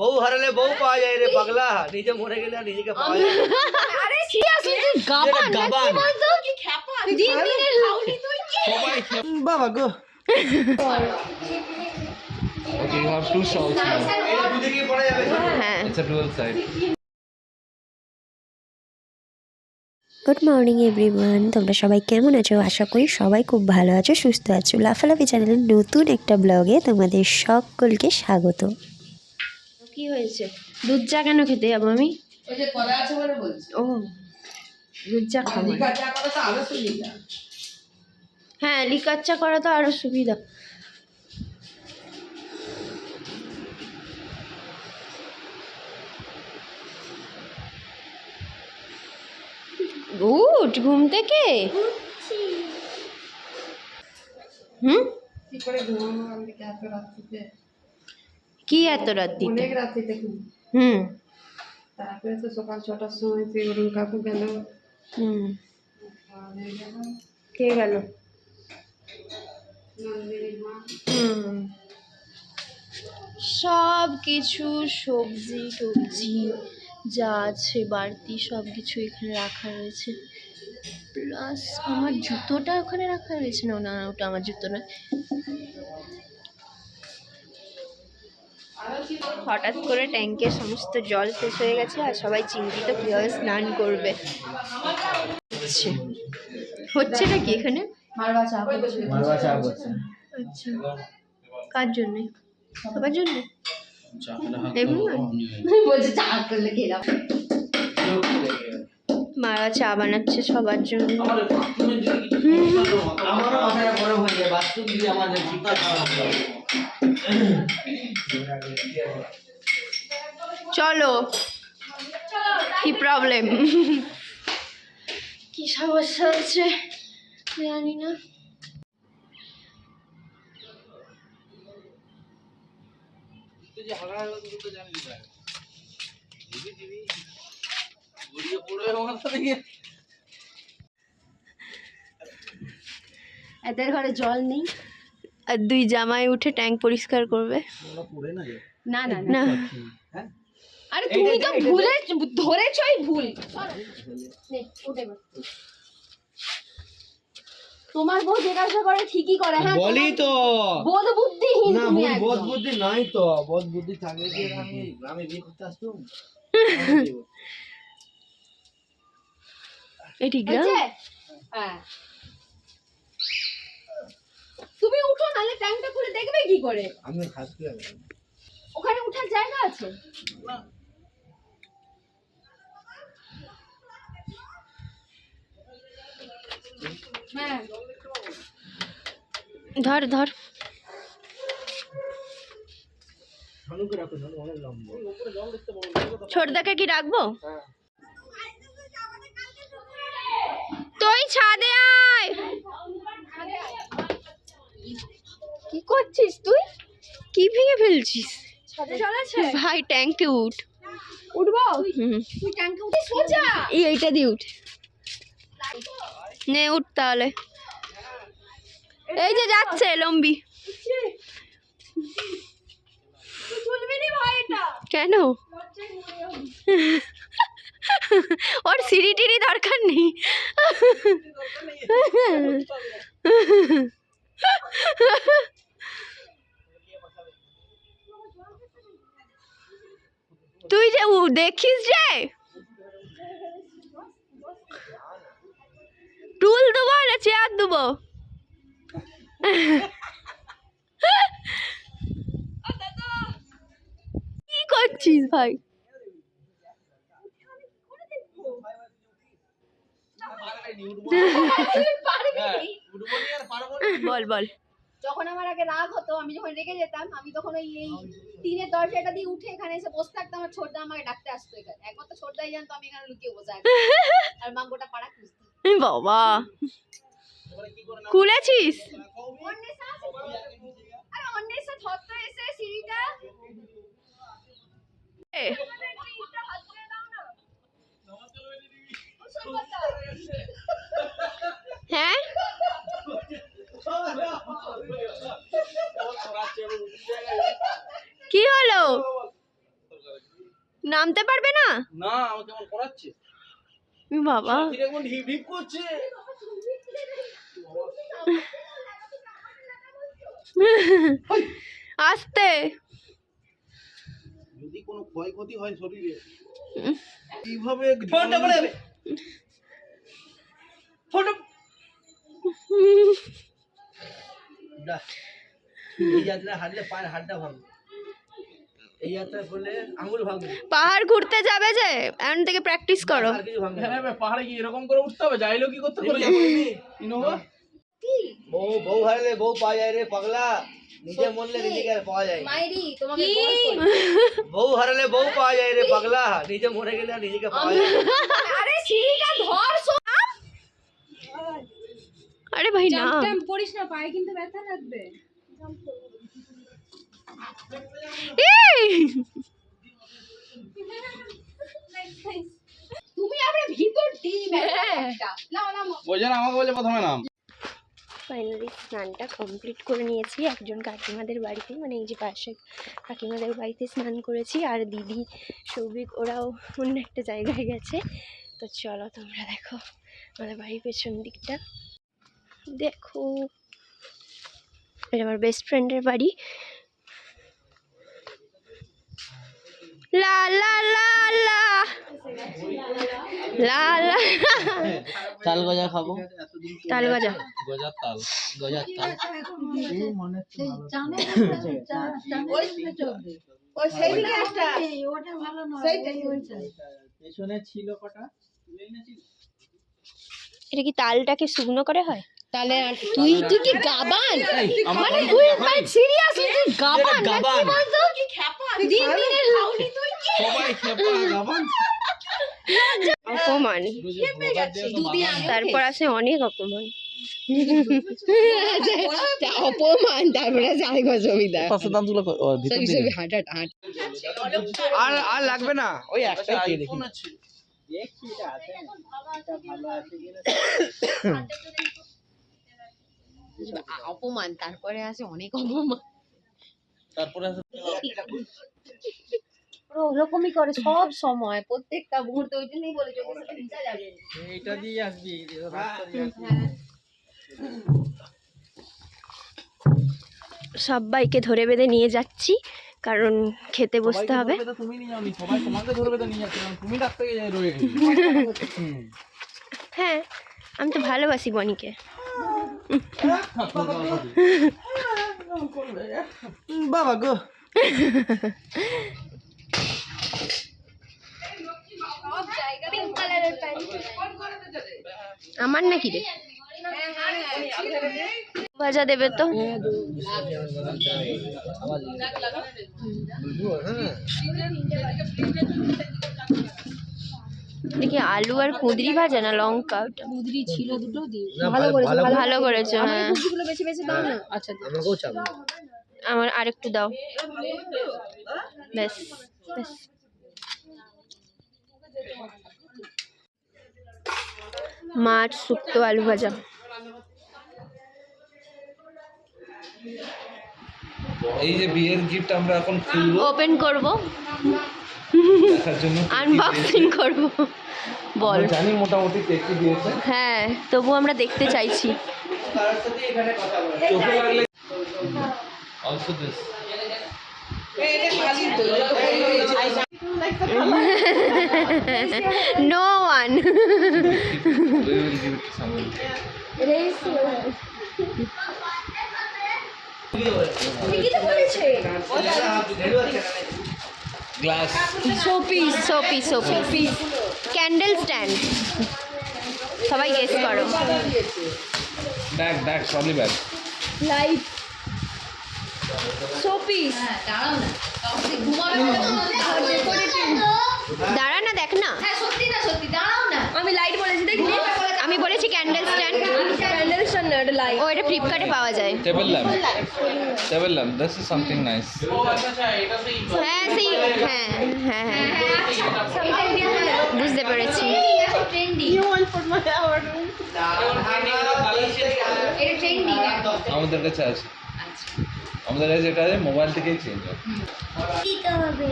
বউ হারালে বউ পাওয়া যায় রে পাগলা। নিজে মরে গেলে আর নিজেকে পাওয়া যায় আরে সিরিয়াসলি তুই গাবান। গাবান। কি খ্যাপা। দিন দিনের তুই? কি বাবা গো। Okay, you have two stalls now. এটা দুদিকে পড়া যাবে। হ্যাঁ। It's a dual side. Good morning everyone তোমরা সবাই কেমন আছো? আশা করি সবাই খুব ভালো আছো সুস্থ আছো। লাফালাফি চ্যানেলের নতুন একটা ব্লগে তোমাদের সকলকে স্বাগত। কি হয়েছে? দুধ চা কেন খেতে যাব আমি? ওই যে করা আছে বলে বলছি। ও দুধ চা খাব। হ্যাঁ লিকার চা করা তো আরও সুবিধা। উঠ ঘুম থেকে? হুম? কি করে ঘুমাবো? আমি কি এত রাত্রিতে কি এত রাত্রিতে অনেক রাত্রিতে ঘুম। হুম। তারপরে তো সকাল ছটার সময় তুই অরুণ কাকু গেল। হুম। কে গেল? হুম। সব কিছু সবজি টবজি যা আছে বাড়তি সব কিছু এখানে রাখা রয়েছে। প্লাস আমার জুতোটা ওখানে রাখা রয়েছে। না না ওটা আমার জুতো নয়। হঠাৎ করে ট্যাঙ্কে সমস্ত জল শেষ হয়ে গেছে আর সবাই চিন্তিত কীভাবে স্নান করবে? হচ্ছে। হচ্ছে না কি এখানে আচ্ছা। কার জন্যে? সবার জন্য? মারা চা বানাচ্ছে সবার জন্য। আমারও মাথাটা গরম হয়ে যায় বাথরুম দিয়ে আমার চলো। কি প্রবলেম কি সমস্যা হচ্ছে জানি না। এদের ঘরে জল নেই। আর দুই জামাই উঠে ট্যাঙ্ক পরিষ্কার করবে। না না না হ্যাঁ? আরে তুমি তো ভুলে ধরেছই ভুল। নে, উঠে বস। তোমার বউ জিজ্ঞাসা করে ঠিকই করে হ্যাঁ বলি তো। বোধ বুদ্ধিহীন না তুমি বোধ বোধ বুদ্ধি নাই তো। বোধ বুদ্ধি থাকলে কি আমি গ্রামে বিয়ে করতে আসতাম? এটি গ্রাম হ্যাঁ তুমি উঠো নালে ট্যাঙ্কটা খুলে দেখবে কি করে? আমি হাসতে ওখানে উঠার জায়গা আছে? হ্যাঁ। ধর ধর। ছোটদাকে কি রাখব? তুই ছাদে আয় কি করছিস তুই? কি ভেঙে ফেলছিস? ভাই ট্যাঙ্কে উঠ। উঠবো? এই এইটা দিয়ে উঠ। নে উঠ তাহলে। এই যে যাচ্ছে লম্বি। ভাই কেন? ওর সিঁড়ি টিড়ি দরকার নেই। তুই যে দেখিস যে? টুল দেবো না চেয়ার দেবো? কি করছিস ভাই? বল বল। যখন আমার আগে রাগ হতো আমি যখন রেগে যেতাম আমি তখন ওই এই টিনের দরজাটা দিয়ে উঠে এখানে এসে বসে থাকতাম আমার ছোটদা আমাকে ডাকতে আসতো এখানে। একমাত্র ছোটদাই জানতো আমি এখানে লুকিয়ে বসে আছি। আর মাঙ্গোটা পাড়া খুঁজতো। বাবা। খুলেছিস অন্বেষা আছে তো? আরে অন্বেষা ধরতো এসে সিঁড়িটা এ, আমাদের একটু ইটটা হাত করে দাও না ওসব কথা। হ্যাঁ কি হলো নামতে পারবে না না আমাকে আমার করাচ্ছে এ বাবা। করছে। আস্তে। যদি কোনো ক্ষয়ক্ষতি হয় শরীরে কীভাবে ফোনটা বলে পায়ের হাড়টা ভাঙবে এই যাত্রা করলে আঙুল ভাঙবে পাহাড় ঘুরতে যাবে যে এখন থেকে প্র্যাকটিস করো। আর কিছু ভাঙবে না। হ্যাঁ পাহাড়ে কি এরকম করে উঠতে হবে যাইলো কি করতে পারবে ইনোভা? বউ বউ হারলে বউ পাওয়া যায় রে পাগলা। নিজে মরলে নিজেকে পাওয়া যায়। বউ হারালে বউ পাওয়া যায় রে পাগলা। নিজে মরে গেলে আর নিজেকে পাওয়া যায় আরে সিঁড়িটা ধর আরে ভাই না। করিস না পায়ে কিন্তু ব্যথা লাগবে! তুমি আমরা ভিতর টিম একটা। নাও নাও বোঝে না আমাকে বলে প্রথমে নাম। ফাইনালি স্নানটা কমপ্লিট করে নিয়েছি। একজন কাকিমাদের বাড়িতে মানে এই যে পাশে কাকিমাদের বাড়িতে স্নান করেছি। আর দিদি সৌভিক ওরাও অন্য একটা জায়গায় গেছে। তো চলো তোমরা দেখো আমাদের বাড়ির পেছন দিকটা। দেখো এটা আমার বেস্ট ফ্রেন্ডের বাড়ি। লা লা লা লা লা লা তাল গজা খাব তাল গজা গজার তাল গজার তাল এটা কি তালটাকে শুকনো করে হয় তাহলে আর তুই তুই কি গাবান? মানে তুই ভাই সিরিয়াসলি তুই গাবান? গাবান। দিন দিনের সবাই খেপা গাবান। অপমান। তারপর আছে অনেক অপমান। অপমান তারপরে আছে আরেক অসুবিধা পাশে দাম তুলো আর আর লাগবে না। ওই একটাই দিয়ে দেখি আইফোন আছে দেখছি এটা আছে না। এটা ভালো আছে কিনা অপমান তারপরে আছে অনেক অপমান। তারপরে আছে ওরা ওরকমই করে সব সময় প্রত্যেকটা মুহূর্তে ওই জন্যই বলে যাবে। এইটা দিয়ে আসবি রাস্তা দিয়ে আসবি। সবাইকে ধরে বেঁধে নিয়ে যাচ্ছি কারণ খেতে বসতে হবে। হ্যাঁ আমি তো ভালোবাসি বনিকে। বাবা গো। আমার নাকি রে? ভাজা দেবে তো। দেখি আলু আর কুঁদরি ভাজা না লঙ্কা? ওটা কুদরি ছিল দুটো দিয়ে। ভালো করেছ ভালো করেছ হ্যাঁ। কুদরিগুলো বেশি বেশি দাও না। আচ্ছা আমাকেও চাবো। আমার আরেকটু দাও। ব্যাস ব্যাস। মাছ শুক্তো আলু ভাজা। এই যে বিয়ের গিফট আমরা এখন খুলবো। ওপেন করব। আনবক্সিং করব। বল। জানি মোটামুটি কে কি দিয়েছে। হ্যাঁ তবু আমরা দেখতে চাইছি। কারোর সাথে এখানে কথা বলে চোখে লাগলে also this no one glass. Showpiece showpiece showpiece candle stand সবাই গেস করো। Bag bag trolley bag light showpiece দাঁড়া না। দেখ না। হ্যাঁ সত্যি না সত্যি দাঁড়াও না। আমি লাইট বলেছি দেখলি লাইট ও oh, এটা ফ্লিপকার্টে পাওয়া যায়। Table lamp table lamp this is something nice হ্যাঁ সেই হ্যাঁ হ্যাঁ হ্যাঁ। বুঝতে পেরেছি। আমাদের কাছে আছে। আমাদের কাছে যেটা আছে মোবাইল থেকেই চেঞ্জ হয়। দিতে হবে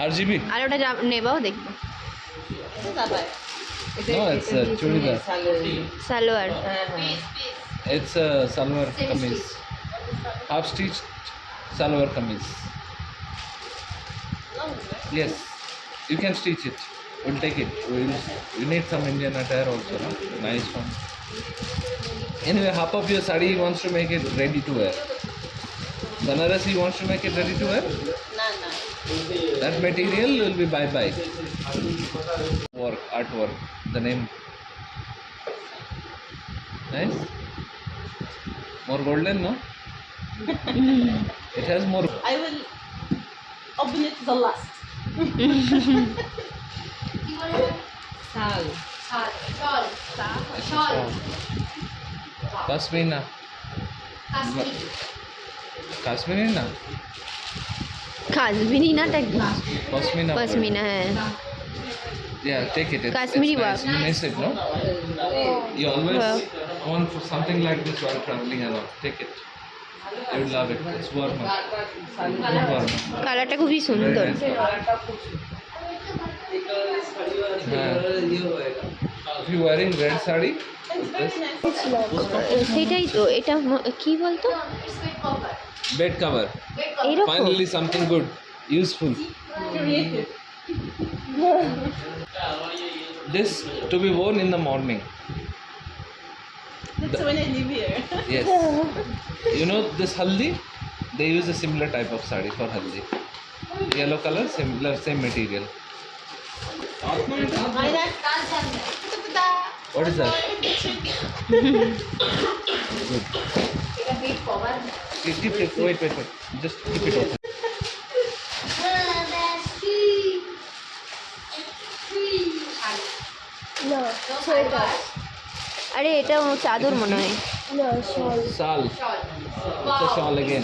আর জিবি আর ওটা নেবাও দেখব। No, it's a uh, chudidar. Salwar. It's uh, a salwar kameez. Half stitched salwar kameez. Yes, you can stitch it. We'll take it. We'll, need some Indian attire also, no? Nice one. Anyway, half of your sari wants to make it ready to wear. Banarasi wants to make it ready to wear? No, no. That material will be bye-bye. artwork the name nice more golden no it has more i will open it the last Sal. Sal. Sal. Sal. Tasmina. Tasmina. Tasmina. Tasmina. Tasmina. Tasmina. है পশমিনা হ্যাঁ Yeah, take it. It's, Kashmiri it's nice. work. You miss it, no? You always Well. want for something like this while traveling and all. Take it. You will love it. It's warmer. Good warmer. কালারটা খুবই Very সুন্দর nice color. Yeah. If you're wearing red sari, with this সেটাই তো এটা ম- কি বলতো bed cover. এরকম Finally, something good, useful. This to be worn in the morning. That's the, when I live here. yes. you know this haldi? They use a similar type of sari for haldi. Yellow color, similar, same material. What is that? Good. Keep, keep, wait, wait, wait. Just keep it open. আরে এটা ও চাদর মনে হয় Sal. It's a shawl again.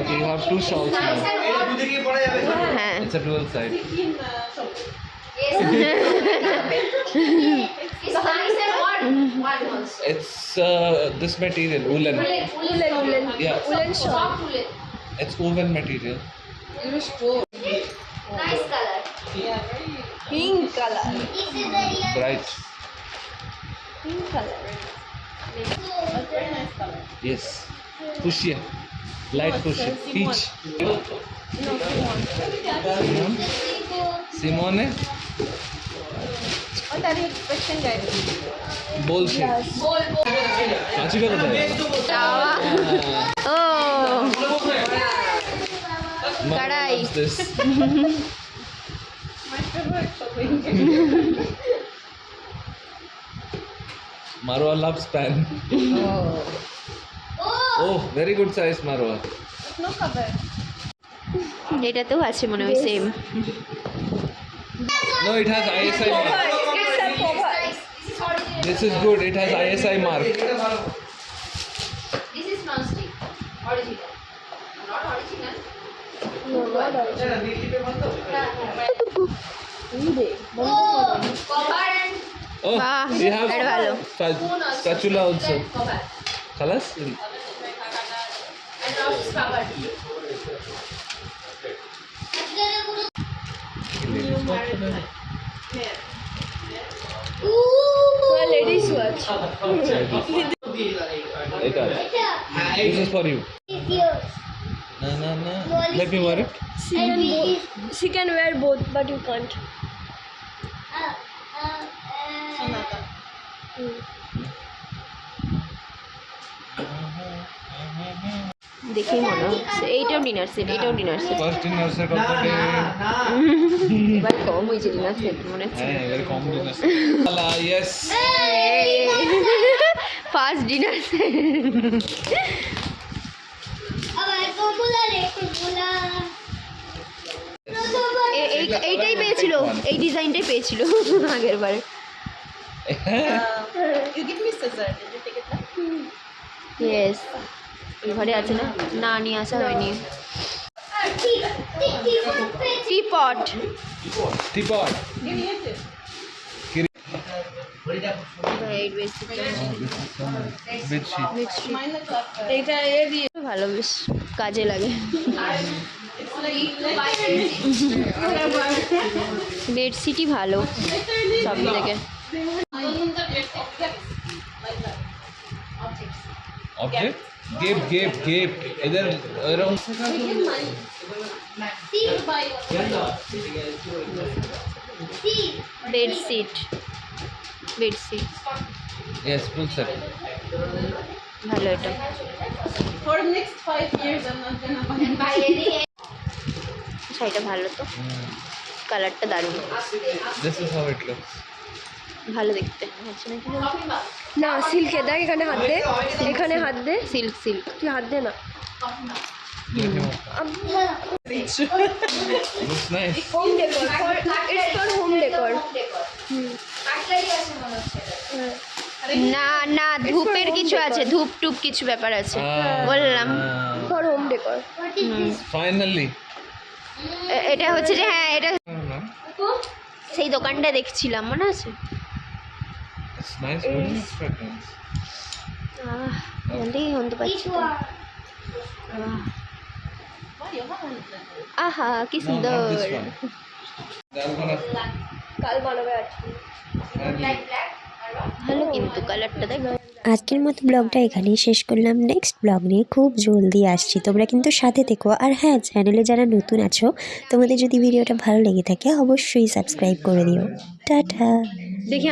Okay, you have two shawls now. এটা দুধে গিয়ে পড়া যাবে হ্যাঁ It's a dual side. In uh, shop. It's nice and what? What also? It's uh, this material, woolen. Woolen, woolen, woolen. Yeah, Soft woolen. it's woven material. Nice color. pink color. Right. Pink color. Very nice color. Yes. Push here. Light push. Peach. No, Simone. Simone? और तारी question guide बोल से बोल बोल काची का बताया Marwa loves pan. Oh, very good size Marwa. এটাতেও আছে মনে হয় same No, it has ISI mark. This is original. This is good. It has ISI mark. This is Oh, ah, we have spatula also. Colors? Ooh, ladies watch. This is for you. Na na na. Let me wear it. She can, she can wear both, but you can't. Sonata. দেখেই মনে হচ্ছে এইটাও dinner set এইটাও dinner set dinner set of the day. এবার কম হয়েছে dinner set মনে হচ্ছে Hey, very common dinner set. Hala, yes. First dinner set এইটাই পেয়েছিল। এই ডিজাইনটাই পেয়েছিল আগের বারে ঘরে আছে না? না নিয়ে আসা হয়নি। ভালো বেশ কাজে লাগে। বেডশিটই ভালো সব থেকে গিফট গিফট গিফট এদের এরকম বেডশিট বেডশিট यस ফুল স্যার ভালো এটা for next 5 years I'm not gonna buy any শাড়িটা ভালো তো। কালারটা দারুণ। ভালো দেখতে। না সিল্কে দেখ এখানে হাত দে। এখানে হাত দে। সিল্ক সিল্ক তুই হাত দে না। হোম না না ধূপের কিছু আছে। ধূপ টুপ কিছু ব্যাপার আছে। বললাম। ফর হোম ডেকর ফাইনালি এটা হচ্ছে যে হ্যাঁ এটা সেই দোকানটা দেখছিলাম মনে আছে. আহ, কি সুন্দর। ভালো কিন্তু কালারটা দেখ। আজকের মতো ব্লগটা এখানেই শেষ করলাম। নেক্সট ব্লগ নিয়ে খুব জলদি আসছি। তোমরা কিন্তু সাথে থেকো। আর হ্যাঁ চ্যানেলে যারা নতুন আছো, তোমাদের যদি ভিডিওটা ভালো লেগে থাকে, অবশ্যই সাবস্ক্রাইব করে দিও। টাটা। দেখি